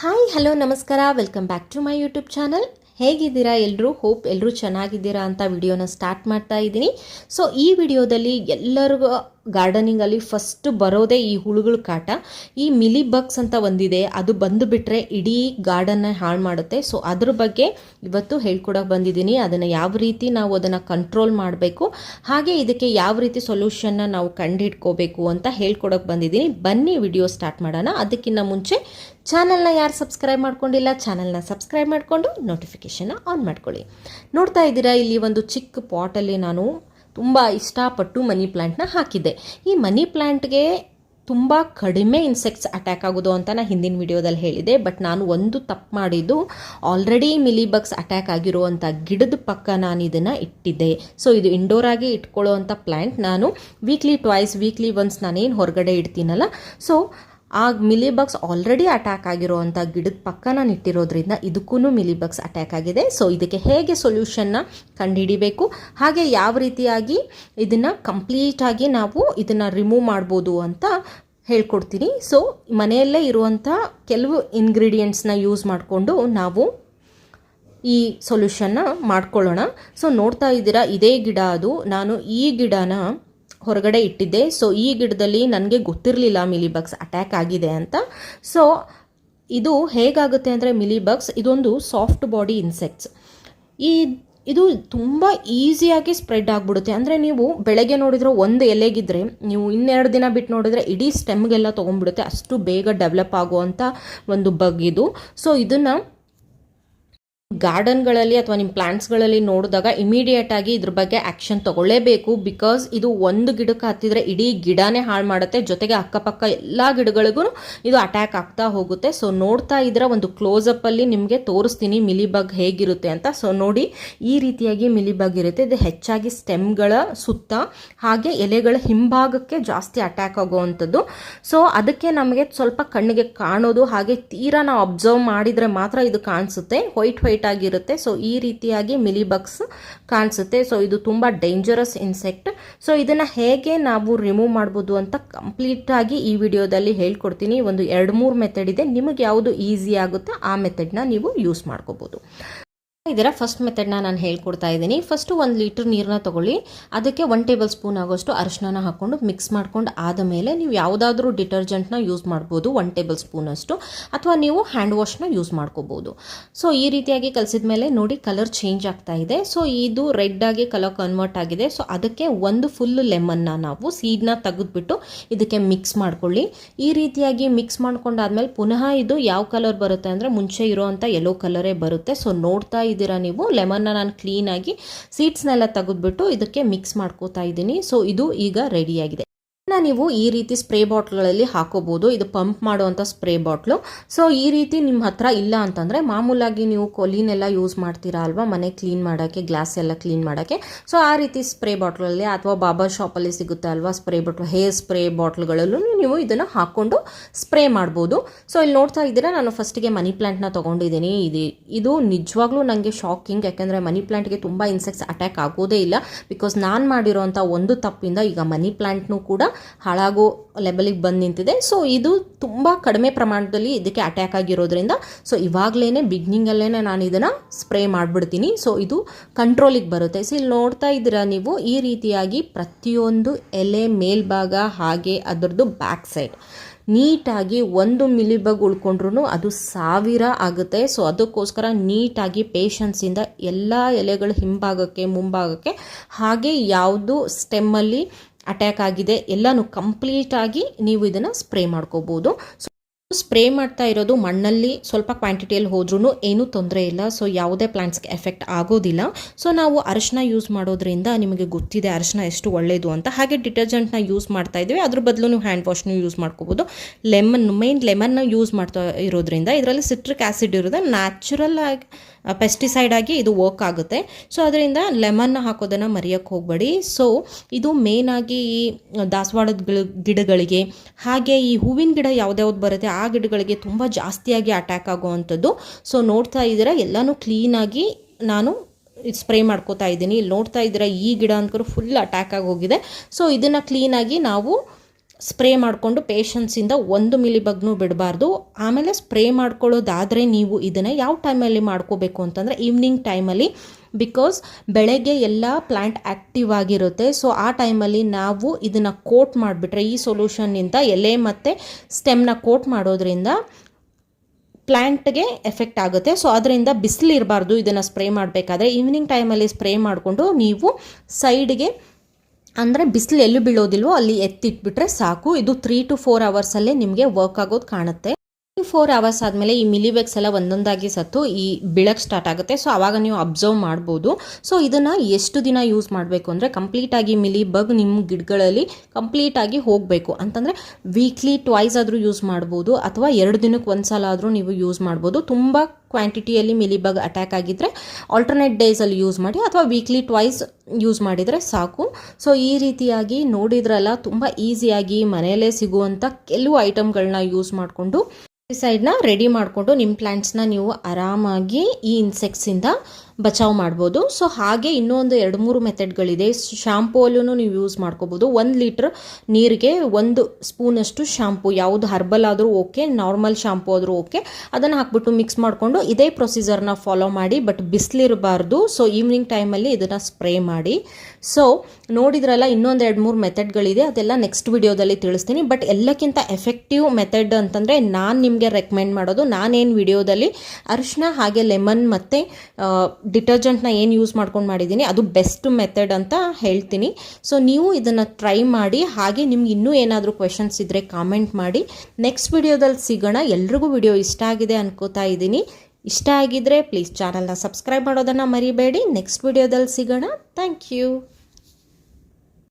Hi hello ನಮಸ್ಕಾರ. Welcome back to my YouTube channel ಹೇಗಿದ್ದೀರಾ ಎಲ್ಲರೂ ಹೋಪ್ ಎಲ್ಲರೂ ಚೆನ್ನಾಗಿದ್ದೀರಾ ಅಂತ ವಿಡಿಯೋನ ಸ್ಟಾರ್ಟ್ ಮಾಡ್ತಾ ಇದ್ದೀನಿ. ಸೊ ಈ ವಿಡಿಯೋದಲ್ಲಿ ಎಲ್ಲರಿಗೂ ಗಾರ್ಡನಿಂಗಲ್ಲಿ ಫಸ್ಟ್ ಬರೋದೇ ಈ ಹುಳುಗಳ ಕಾಟ. ಈ ಮಿಲಿ ಬಗ್ಸ್ ಅಂತ ಒಂದಿದೆ, ಅದು ಬಂದು ಬಿಟ್ಟರೆ ಇಡೀ ಗಾರ್ಡನ್ನ ಹಾಳು ಮಾಡುತ್ತೆ. ಸೊ ಅದ್ರ ಬಗ್ಗೆ ಇವತ್ತು ಹೇಳ್ಕೊಡೋಕೆ ಬಂದಿದ್ದೀನಿ. ಅದನ್ನು ಯಾವ ರೀತಿ ನಾವು ಅದನ್ನು ಕಂಟ್ರೋಲ್ ಮಾಡಬೇಕು, ಹಾಗೆ ಇದಕ್ಕೆ ಯಾವ ರೀತಿ ಸೊಲ್ಯೂಷನ್ನ ನಾವು ಕಂಡುಹಿಡ್ಕೋಬೇಕು ಅಂತ ಹೇಳ್ಕೊಡೋಕೆ ಬಂದಿದ್ದೀನಿ. ಬನ್ನಿ ವಿಡಿಯೋ ಸ್ಟಾರ್ಟ್ ಮಾಡೋಣ. ಅದಕ್ಕಿಂತ ಮುಂಚೆ ಚಾನಲ್ನ ಯಾರು ಸಬ್ಸ್ಕ್ರೈಬ್ ಮಾಡ್ಕೊಂಡಿಲ್ಲ ಚಾನಲ್ನ ಸಬ್ಸ್ಕ್ರೈಬ್ ಮಾಡಿಕೊಂಡು ನೋಟಿಫಿಕೇಷನ್ನ ಆನ್ ಮಾಡ್ಕೊಳ್ಳಿ. ನೋಡ್ತಾ ಇದ್ದೀರಾ, ಇಲ್ಲಿ ಒಂದು ಚಿಕ್ಕ ಪಾಟಲ್ಲಿ ನಾನು ತುಂಬ ಇಷ್ಟಪಟ್ಟು ಮನಿ ಪ್ಲ್ಯಾಂಟ್ನ ಹಾಕಿದ್ದೆ. ಈ ಮನಿ ಪ್ಲ್ಯಾಂಟ್ಗೆ ತುಂಬ ಕಡಿಮೆ ಇನ್ಸೆಕ್ಟ್ಸ್ ಅಟ್ಯಾಕ್ ಆಗೋದು ಅಂತ ನಾನು ಹಿಂದಿನ ವಿಡಿಯೋದಲ್ಲಿ ಹೇಳಿದೆ. ಬಟ್ ನಾನು ಒಂದು ತಪ್ಪು ಮಾಡಿದ್ದು ಆಲ್ರೆಡಿ ಮಿಲಿಬಗ್ಸ್ ಅಟ್ಯಾಕ್ ಆಗಿರುವಂಥ ಗಿಡದ ಪಕ್ಕ ನಾನು ಇದನ್ನು ಇಟ್ಟಿದ್ದೆ. ಸೊ ಇದು ಇಂಡೋರ್ ಆಗಿ ಇಟ್ಕೊಳ್ಳೋ ಅಂಥ ಪ್ಲ್ಯಾಂಟ್ ನಾನು. ವೀಕ್ಲಿ ಟ್ವೈಸ್ ವೀಕ್ಲಿ ಒನ್ಸ್ ನಾನೇನು ಹೊರಗಡೆ ಇಡ್ತೀನಲ್ಲ. ಸೊ ಆ ಮಿಲಿಬಗ್ಸ್ ಆಲ್ರೆಡಿ ಅಟ್ಯಾಕ್ ಆಗಿರೋವಂಥ ಗಿಡದ ಪಕ್ಕ ನಾನು ಇಟ್ಟಿರೋದ್ರಿಂದ ಇದಕ್ಕೂ ಮಿಲಿಬಗ್ಸ್ ಅಟ್ಯಾಕ್ ಆಗಿದೆ. ಸೊ ಇದಕ್ಕೆ ಹೇಗೆ ಸೊಲ್ಯೂಷನ್ನ ಕಂಡುಹಿಡಿಬೇಕು? ಹಾಗೆ ಯಾವ ರೀತಿಯಾಗಿ ಇದನ್ನು ಕಂಪ್ಲೀಟಾಗಿ ನಾವು ಇದನ್ನು ರಿಮೂವ್ ಮಾಡ್ಬೋದು ಅಂತ ಹೇಳ್ಕೊಡ್ತೀನಿ. ಸೊ ಮನೆಯಲ್ಲೇ ಇರುವಂಥ ಕೆಲವು ಇಂಗ್ರೀಡಿಯೆಂಟ್ಸ್ನ ಯೂಸ್ ಮಾಡಿಕೊಂಡು ನಾವು ಈ ಸೊಲ್ಯೂಷನ್ನ ಮಾಡ್ಕೊಳ್ಳೋಣ. ಸೊ ನೋಡ್ತಾ ಇದ್ದೀರಾ, ಇದೇ ಗಿಡ ಅದು. ನಾನು ಈ ಗಿಡನ ಹೊರಗಡೆ ಇಟ್ಟಿದ್ದೆ. ಸೊ ಈ ಗಿಡದಲ್ಲಿ ನನಗೆ ಗೊತ್ತಿರಲಿಲ್ಲ ಮಿಲಿಬಗ್ಸ್ ಅಟ್ಯಾಕ್ ಆಗಿದೆ ಅಂತ. ಸೊ ಇದು ಹೇಗಾಗುತ್ತೆ ಅಂದರೆ ಮಿಲಿಬಗ್ಸ್ ಇದೊಂದು ಸಾಫ್ಟ್ ಬಾಡಿ ಇನ್ಸೆಕ್ಟ್ಸ್ ಈ, ಇದು ತುಂಬ ಈಸಿಯಾಗಿ ಸ್ಪ್ರೆಡ್ ಆಗಿಬಿಡುತ್ತೆ. ಅಂದರೆ ನೀವು ಬೆಳಗ್ಗೆ ನೋಡಿದ್ರೆ ಒಂದು ಎಲೆಗಿದ್ರೆ, ನೀವು ಇನ್ನೆರಡು ದಿನ ಬಿಟ್ಟು ನೋಡಿದ್ರೆ ಇಡೀ ಸ್ಟೆಮ್ಗೆಲ್ಲ ತೊಗೊಂಡ್ಬಿಡುತ್ತೆ. ಅಷ್ಟು ಬೇಗ ಡೆವಲಪ್ ಆಗುವಂಥ ಒಂದು ಬಗ್ ಇದು. ಸೊ ಇದನ್ನು ಗಾರ್ಡನ್ಗಳಲ್ಲಿ ಅಥವಾ ನಿಮ್ಮ ಪ್ಲಾಂಟ್ಸ್ಗಳಲ್ಲಿ ನೋಡಿದಾಗ ಇಮಿಡಿಯೇಟ್ ಆಗಿ ಇದ್ರ ಬಗ್ಗೆ ಆ್ಯಕ್ಷನ್ ತಗೊಳ್ಳೇಬೇಕು ಬಿಕಾಸ್ ಇದು ಒಂದು ಗಿಡಕ್ಕೆ ಹತ್ತಿದ್ರೆ ಇಡೀ ಗಿಡನೇ ಹಾಳು ಮಾಡುತ್ತೆ. ಜೊತೆಗೆ ಅಕ್ಕಪಕ್ಕ ಎಲ್ಲ ಗಿಡಗಳಿಗೂ ಇದು ಅಟ್ಯಾಕ್ ಆಗ್ತಾ ಹೋಗುತ್ತೆ. ಸೊ ನೋಡ್ತಾ ಇದ್ರೆ ಒಂದು ಕ್ಲೋಸಪ್ಪಲ್ಲಿ ನಿಮಗೆ ತೋರಿಸ್ತೀನಿ ಮಿಲಿಬಗ್ ಹೇಗಿರುತ್ತೆ ಅಂತ. ಸೊ ನೋಡಿ ಈ ರೀತಿಯಾಗಿ ಮಿಲಿಬಗ್ ಇರುತ್ತೆ. ಇದು ಹೆಚ್ಚಾಗಿ ಸ್ಟೆಮ್ಗಳ ಸುತ್ತ ಹಾಗೆ ಎಲೆಗಳ ಹಿಂಭಾಗಕ್ಕೆ ಜಾಸ್ತಿ ಅಟ್ಯಾಕ್ ಆಗುವಂಥದ್ದು. ಸೊ ಅದಕ್ಕೆ ನಮಗೆ ಸ್ವಲ್ಪ ಕಣ್ಣಿಗೆ ಕಾಣೋದು ಹಾಗೆ ತೀರಾ ನಾವು ಅಬ್ಸರ್ವ್ ಮಾಡಿದರೆ ಮಾತ್ರ ಇದು ಕಾಣಿಸುತ್ತೆ. ವೈಟ್ ವೈಟ್ ಆಗಿರುತ್ತೆ. ಸೊ ಈ ರೀತಿಯಾಗಿ ಮಿಲಿಬಗ್ಸ್ ಕಾಣಿಸುತ್ತೆ. ಸೊ ಇದು ತುಂಬ ಡೇಂಜರಸ್ ಇನ್ಸೆಕ್ಟ್ ಸೊ ಇದನ್ನು ಹೇಗೆ ನಾವು ರಿಮೂವ್ ಮಾಡ್ಬೋದು ಅಂತ ಕಂಪ್ಲೀಟಾಗಿ ಈ ವಿಡಿಯೋದಲ್ಲಿ ಹೇಳ್ಕೊಡ್ತೀನಿ. ಒಂದು ಎರಡು ಮೂರು ಮೆಥಡ್ ಇದೆ. ನಿಮಗೆ ಯಾವುದು ಈಸಿ ಆಗುತ್ತೆ ಆ ಮೆಥಡ್ನ ನೀವು ಯೂಸ್ ಮಾಡ್ಕೋಬೋದು. ಇದರ ಫಸ್ಟ್ ಮೆಥಡ್ನ ನಾನು ಹೇಳ್ಕೊಡ್ತಾ ಇದ್ದೀನಿ ಫಸ್ಟು ಒಂದು ಲೀಟ್ರ್ ನೀರನ್ನ ತೊಗೊಳ್ಳಿ. ಅದಕ್ಕೆ ಒನ್ ಟೇಬಲ್ ಸ್ಪೂನ್ ಆಗೋಷ್ಟು ಅರಿಶಿನ ಹಾಕ್ಕೊಂಡು ಮಿಕ್ಸ್ ಮಾಡ್ಕೊಂಡು ಆದ ಮೇಲೆ ನೀವು ಯಾವುದಾದ್ರೂ ಡಿಟರ್ಜೆಂಟ್ನ ಯೂಸ್ ಮಾಡ್ಬೋದು ಒನ್ ಟೇಬಲ್ ಸ್ಪೂನ್ ಅಷ್ಟು. ಅಥವಾ ನೀವು ಹ್ಯಾಂಡ್ ವಾಶ್ನ ಯೂಸ್ ಮಾಡ್ಕೋಬೋದು. ಸೊ ಈ ರೀತಿಯಾಗಿ ಕಲಸಿದ ಮೇಲೆ ನೋಡಿ ಕಲರ್ ಚೇಂಜ್ ಆಗ್ತಾ ಇದೆ. ಸೊ ಇದು ರೆಡ್ ಆಗಿ ಕಲರ್ ಕನ್ವರ್ಟ್ ಆಗಿದೆ. ಸೊ ಅದಕ್ಕೆ ಒಂದು ಫುಲ್ ಲೆಮನ್ನ ನಾವು ಸೀಡ್ನ ತೆಗೆದ್ಬಿಟ್ಟು ಇದಕ್ಕೆ ಮಿಕ್ಸ್ ಮಾಡ್ಕೊಳ್ಳಿ. ಈ ರೀತಿಯಾಗಿ ಮಿಕ್ಸ್ ಮಾಡ್ಕೊಂಡಾದ್ಮೇಲೆ ಪುನಃ ಇದು ಯಾವ ಕಲರ್ ಬರುತ್ತೆ ಅಂದರೆ ಮುಂಚೆ ಇರೋವಂಥ ಯೆಲ್ಲೋ ಕಲರೇ ಬರುತ್ತೆ. ಸೊ ನೋಡ್ತಾ ಇದ್ದೀರಾ ನೀವು? ಲೆಮನ್ನ ನಾನು ಕ್ಲೀನಾಗಿ ಸೀಡ್ಸ್ನೆಲ್ಲ ತೆಗೆದ್ಬಿಟ್ಟು ಇದಕ್ಕೆ ಮಿಕ್ಸ್ ಮಾಡ್ಕೋತಾ ಇದ್ದೀನಿ. ಸೊ ಇದು ಈಗ ರೆಡಿಯಾಗಿದೆ ನೀವು ಈ ರೀತಿ ಸ್ಪ್ರೇ ಬಾಟ್ಲ್ಗಳಲ್ಲಿ ಹಾಕೋಬೋದು. ಇದು ಪಂಪ್ ಮಾಡುವಂಥ ಸ್ಪ್ರೇ ಬಾಟ್ಲು. ಸೊ, ಈ ರೀತಿ ನಿಮ್ಮ ಹತ್ರ ಇಲ್ಲ ಅಂತಂದರೆ ಮಾಮೂಲಾಗಿ ನೀವು ಕೊಲಿನೆಲ್ಲ ಯೂಸ್ ಮಾಡ್ತೀರಾ ಅಲ್ವಾ? ಮನೆ ಕ್ಲೀನ್ ಮಾಡೋಕ್ಕೆ ಗ್ಲಾಸ್ ಎಲ್ಲ ಕ್ಲೀನ್ ಮಾಡೋಕ್ಕೆ ಸೊ, ಆ ರೀತಿ ಸ್ಪ್ರೇ ಬಾಟ್ಲಲ್ಲಿ ಅಥವಾ ಬಾಬಾ ಶಾಪಲ್ಲಿ ಸಿಗುತ್ತೆ ಅಲ್ವಾ ಸ್ಪ್ರೇ ಬಾಟ್ಲ್, ಹೇರ್ ಸ್ಪ್ರೇ ಬಾಟ್ಲ್ಗಳಲ್ಲೂ ನೀವು ಇದನ್ನು ಹಾಕ್ಕೊಂಡು ಸ್ಪ್ರೇ ಮಾಡ್ಬೋದು. ಸೊ, ಇಲ್ಲಿ ನೋಡ್ತಾ ಇದ್ದೀರಾ, ನಾನು ಫಸ್ಟಿಗೆ ಮನಿ ಪ್ಲ್ಯಾಂಟ್ನ ತೊಗೊಂಡಿದ್ದೀನಿ. ಇದು ಇದು ನಿಜವಾಗ್ಲೂ ನನಗೆ ಶಾಕಿಂಗ್. ಯಾಕೆಂದರೆ ಮನಿ ಪ್ಲ್ಯಾಂಟ್ಗೆ ತುಂಬ ಇನ್ಸೆಕ್ಟ್ಸ್ ಅಟ್ಯಾಕ್ ಆಗೋದೇ ಇಲ್ಲ. ಬಿಕಾಸ್ ನಾನು ಮಾಡಿರೋಂಥ ಒಂದು ತಪ್ಪಿಂದ ಈಗ ಮನಿ ಪ್ಲ್ಯಾಂಟ್ನೂ ಕೂಡ ಹಾಳಾಗೋ ಲೆವೆಲಿಗೆ ಬಂದು ನಿಂತಿದೆ. ಸೊ ಇದು ತುಂಬ ಕಡಿಮೆ ಪ್ರಮಾಣದಲ್ಲಿ ಇದಕ್ಕೆ ಅಟ್ಯಾಕ್ ಆಗಿರೋದ್ರಿಂದ ಸೊ ಇವಾಗಲೇ ಬಿಗ್ನಿಂಗಲ್ಲೇ ನಾನು ಇದನ್ನು ಸ್ಪ್ರೇ ಮಾಡಿಬಿಡ್ತೀನಿ. ಸೊ ಇದು ಕಂಟ್ರೋಲಿಗೆ ಬರುತ್ತೆ. ಸೊ ಇಲ್ಲಿ ನೋಡ್ತಾ ಇದ್ದೀರಾ ನೀವು, ಈ ರೀತಿಯಾಗಿ ಪ್ರತಿಯೊಂದು ಎಲೆ ಮೇಲ್ಭಾಗ ಹಾಗೆ ಅದರದ್ದು ಬ್ಯಾಕ್ ಸೈಡ್ ನೀಟಾಗಿ ಒಂದು ಮಿಲಿಬಗ್ ಉಳ್ಕೊಂಡ್ರೂ ಅದು ಸಾವಿರ ಆಗುತ್ತೆ. ಸೊ ಅದಕ್ಕೋಸ್ಕರ ನೀಟಾಗಿ ಪೇಷನ್ಸಿಂದ ಎಲ್ಲ ಎಲೆಗಳ ಹಿಂಭಾಗಕ್ಕೆ, ಮುಂಭಾಗಕ್ಕೆ ಹಾಗೆ ಯಾವುದು ಸ್ಟೆಮ್ಮಲ್ಲಿ ಅಟ್ಯಾಕ್ ಆಗಿದೆ. ಎಲ್ಲನೂ ಕಂಪ್ಲೀಟಾಗಿ ನೀವು ಇದನ್ನು ಸ್ಪ್ರೇ ಮಾಡ್ಕೋಬೋದು. ಸ್ಪ್ರೇ ಮಾಡ್ತಾ ಇರೋದು ಮಣ್ಣಲ್ಲಿ ಸ್ವಲ್ಪ ಕ್ವಾಂಟಿಟಿಯಲ್ಲಿ ಹೋದ್ರೂ ಏನೂ ತೊಂದರೆ ಇಲ್ಲ. ಸೊ ಯಾವುದೇ ಪ್ಲಾಂಟ್ಸ್ಗೆ ಎಫೆಕ್ಟ್ ಆಗೋದಿಲ್ಲ. ಸೊ ನಾವು ಅರಶಿನ ಯೂಸ್ ಮಾಡೋದ್ರಿಂದ ನಿಮಗೆ ಗೊತ್ತಿದೆ ಅರಶಿನ ಎಷ್ಟು ಒಳ್ಳೆಯದು ಅಂತ. ಹಾಗೆ ಡಿಟರ್ಜೆಂಟ್ನ ಯೂಸ್ ಮಾಡ್ತಾ ಇದ್ದೀವಿ. ಅದ್ರ ಬದಲು ನೀವು ಹ್ಯಾಂಡ್ ವಾಶ್ನು ಯೂಸ್ ಮಾಡ್ಕೋಬೋದು. ಲೆಮನ್ ಮೇನ್ ಲೆಮನ್ನ ಯೂಸ್ ಮಾಡ್ತಾ ಇರೋದ್ರಿಂದ ಇದರಲ್ಲಿ ಸಿಟ್ರಿಕ್ ಆ್ಯಸಿಡ್ ಇರೋದು ನ್ಯಾಚುರಲ್ ಆಗಿ ಪೆಸ್ಟಿಸೈಡ್ ಆಗಿ ಇದು ವರ್ಕ್ ಆಗುತ್ತೆ. ಸೊ ಅದರಿಂದ ಲೆಮನ್ನ ಹಾಕೋದನ್ನು ಮರೆಯೋಕ್ಕೆ ಹೋಗಬೇಡಿ. ಸೊ ಇದು ಮೇನಾಗಿ ಈ ದಾಸವಾಳದ ಗಿಡಗಳಿಗೆ ಹಾಗೆ ಈ ಹೂವಿನ ಗಿಡ ಯಾವ್ದು ಬರುತ್ತೆ ಆ ಗಿಡಗಳಿಗೆ ತುಂಬ ಜಾಸ್ತಿಯಾಗಿ ಅಟ್ಯಾಕ್ ಆಗುವಂಥದ್ದು. ಸೊ ನೋಡ್ತಾ ಇದ್ದೀರಾ, ಎಲ್ಲನೂ ಕ್ಲೀನಾಗಿ ನಾನು ಸ್ಪ್ರೇ ಮಾಡ್ಕೋತಾ ಇದ್ದೀನಿ. ಇಲ್ಲಿ ನೋಡ್ತಾ ಇದ್ದೀರಾ, ಈ ಗಿಡ ಅಂದ್ಕರು ಫುಲ್ ಅಟ್ಯಾಕ್ ಆಗಿ ಹೋಗಿದೆ. ಸೊ ಇದನ್ನು ಕ್ಲೀನಾಗಿ ನಾವು ಸ್ಪ್ರೇ ಮಾಡಿಕೊಂಡು ಪೇಷನ್ಸಿಂದ ಒಂದು ಮಿಲಿಬಗ್ನೂ ಬಿಡಬಾರ್ದು. ಆಮೇಲೆ ಸ್ಪ್ರೇ ಮಾಡ್ಕೊಳ್ಳೋದಾದರೆ ನೀವು ಇದನ್ನು ಯಾವ ಟೈಮಲ್ಲಿ ಮಾಡ್ಕೋಬೇಕು ಅಂತಂದರೆ ಈವ್ನಿಂಗ್ ಟೈಮಲ್ಲಿ ಬಿಕಾಸ್ ಬೆಳಗ್ಗೆ ಎಲ್ಲ ಪ್ಲ್ಯಾಂಟ್ ಆ್ಯಕ್ಟಿವ್ ಆಗಿರುತ್ತೆ. ಸೊ ಆ ಟೈಮಲ್ಲಿ ನಾವು ಇದನ್ನು ಕೋಟ್ ಮಾಡಿಬಿಟ್ರೆ, ಈ ಸೊಲ್ಯೂಷನ್ನಿಂದ ಎಲೆ ಮತ್ತು ಸ್ಟೆಮ್ನ ಕೋಟ್ ಮಾಡೋದ್ರಿಂದ ಪ್ಲ್ಯಾಂಟ್ಗೆ ಎಫೆಕ್ಟ್ ಆಗುತ್ತೆ. ಸೊ ಅದರಿಂದ ಬಿಸಿಲಿರಬಾರ್ದು ಇದನ್ನು ಸ್ಪ್ರೇ ಮಾಡಬೇಕಾದ್ರೆ. ಈವ್ನಿಂಗ್ ಟೈಮಲ್ಲಿ ಸ್ಪ್ರೇ ಮಾಡಿಕೊಂಡು ನೀವು ಸೈಡ್ಗೆ ಅಂದರೆ ಬಿಸಿಲು ಎಲ್ಲೂ ಬೀಳೋದಿಲ್ವೋ ಅಲ್ಲಿ ಎತ್ತಿಟ್ಬಿಟ್ರೆ ಸಾಕು. ಇದು ತ್ರೀ ಟು ಫೋರ್ ಅವರ್ಸಲ್ಲೇ ನಿಮಗೆ ವರ್ಕ್ ಆಗೋದು ಕಾಣುತ್ತೆ. ಫೋರ್ ಅವರ್ಸ್ ಆದಮೇಲೆ ಈ ಮಿಲಿಬೆಗ್ಸ್ ಎಲ್ಲ ಒಂದೊಂದಾಗಿ ಸತ್ತು, ಈ ಬೀಳಕ್ಕೆ ಸ್ಟಾರ್ಟ್ ಆಗುತ್ತೆ. ಸೊ ಆವಾಗ ನೀವು ಅಬ್ಸರ್ವ್ ಮಾಡ್ಬೋದು. ಸೊ ಇದನ್ನು ಎಷ್ಟು ದಿನ ಯೂಸ್ ಮಾಡಬೇಕು ಅಂದರೆ ಕಂಪ್ಲೀಟಾಗಿ ಮಿಲಿಬಗ್ ನಿಮ್ಮ ಗಿಡಗಳಲ್ಲಿ ಕಂಪ್ಲೀಟಾಗಿ ಹೋಗಬೇಕು. ಅಂತಂದರೆ ವೀಕ್ಲಿ ಟ್ವೈಸ್ ಆದರೂ ಯೂಸ್ ಮಾಡ್ಬೋದು, ಅಥವಾ ಎರಡು ದಿನಕ್ಕೆ ಒಂದು ಸಲ ಆದರೂ ನೀವು ಯೂಸ್ ಮಾಡ್ಬೋದು. ತುಂಬ ಕ್ವಾಂಟಿಟಿಯಲ್ಲಿ ಮಿಲಿಬಗ್ ಅಟ್ಯಾಕ್ ಆಗಿದ್ದರೆ ಆಲ್ಟರ್ನೇಟ್ ಡೇಸಲ್ಲಿ ಯೂಸ್ ಮಾಡಿ ಅಥವಾ ವೀಕ್ಲಿ ಟ್ವೈಸ್ ಯೂಸ್ ಮಾಡಿದರೆ ಸಾಕು. ಸೊ ಈ ರೀತಿಯಾಗಿ ನೋಡಿದ್ರಲ್ಲ, ತುಂಬ ಈಸಿಯಾಗಿ ಮನೆಯಲ್ಲೇ ಸಿಗುವಂಥ ಕೆಲವು ಐಟಮ್ಗಳನ್ನ ಯೂಸ್ ಮಾಡಿಕೊಂಡು ಸೈಡ್ನ ರೆಡಿ ಮಾಡಿಕೊಂಡು ನಿಮ್ಮ ಪ್ಲ್ಯಾಂಟ್ಸ್ನ ನೀವು ಆರಾಮಾಗಿ ಈ ಇನ್ಸೆಕ್ಟ್ಸಿಂದ ಬಚಾವ್ ಮಾಡ್ಬೋದು. ಸೊ ಹಾಗೆ ಇನ್ನೊಂದು ಎರಡು ಮೂರು ಮೆಥಡ್ಗಳಿದೆ. ಶಾಂಪೂಲ್ಲೂ ನೀವು ಯೂಸ್ ಮಾಡ್ಕೋಬೋದು. ಒಂದು ಲೀಟ್ರ್ ನೀರಿಗೆ ಒಂದು ಸ್ಪೂನಷ್ಟು ಶಾಂಪೂ ಯಾವುದು ಹರ್ಬಲ್ ಆದರೂ ಓಕೆ ನಾರ್ಮಲ್ ಶಾಂಪೂ ಆದರೂ ಓಕೆ ಅದನ್ನು ಹಾಕ್ಬಿಟ್ಟು ಮಿಕ್ಸ್ ಮಾಡಿಕೊಂಡು ಇದೇ ಪ್ರೊಸೀಜರ್ನ ಫಾಲೋ ಮಾಡಿ ಬಟ್ ಬಿಸಿಲಿರಬಾರ್ದು. ಸೊ ಈವ್ನಿಂಗ್ ಟೈಮಲ್ಲಿ ಇದನ್ನು ಸ್ಪ್ರೇ ಮಾಡಿ. ಸೊ ನೋಡಿದ್ರಲ್ಲ ಇನ್ನೊಂದು ಎರಡು ಮೂರು ಮೆಥಡ್ಗಳಿದೆ. ಅದೆಲ್ಲ ನೆಕ್ಸ್ಟ್ ವಿಡಿಯೋದಲ್ಲಿ ತಿಳಿಸ್ತೀನಿ. ಬಟ್ ಎಲ್ಲಕ್ಕಿಂತ ಎಫೆಕ್ಟಿವ್ ಮೆಥಡ್ ಅಂತಂದರೆ ನಾನು ನಿಮಗೆ ರೆಕಮೆಂಡ್ ಮಾಡೋದು. ನಾನೇನು ವಿಡಿಯೋದಲ್ಲಿ ಅರಿಶಿನ ಹಾಗೆ ಲೆಮನ್ ಮತ್ತು ಡಿಟರ್ಜೆಂಟ್ನ ಏನು ಯೂಸ್ ಮಾಡ್ಕೊಂಡು ಮಾಡಿದ್ದೀನಿ ಅದು ಬೆಸ್ಟ್ ಮೆಥಡ್ ಅಂತ ಹೇಳ್ತೀನಿ. ಸೊ ನೀವು ಇದನ್ನು ಟ್ರೈ ಮಾಡಿ, ಹಾಗೆ ನಿಮ್ಗೆ ಇನ್ನೂ ಏನಾದರೂ ಕ್ವೆಶನ್ಸ್ ಇದ್ದರೆ ಕಾಮೆಂಟ್ ಮಾಡಿ. ನೆಕ್ಸ್ಟ್ ವಿಡಿಯೋದಲ್ಲಿ ಸಿಗೋಣ. ಎಲ್ರಿಗೂ ವಿಡಿಯೋ ಇಷ್ಟ ಆಗಿದೆ ಅನ್ಕೋತಾ ಇದ್ದೀನಿ. ಇಷ್ಟ ಆಗಿದ್ರೆ ಪ್ಲೀಸ್ ಚಾನಲ್ನ ಸಬ್ಸ್ಕ್ರೈಬ್ ಮಾಡೋದನ್ನು ಮರಿಬೇಡಿ. ನೆಕ್ಸ್ಟ್ ವಿಡಿಯೋದಲ್ಲಿ ಸಿಗೋಣ. Thank you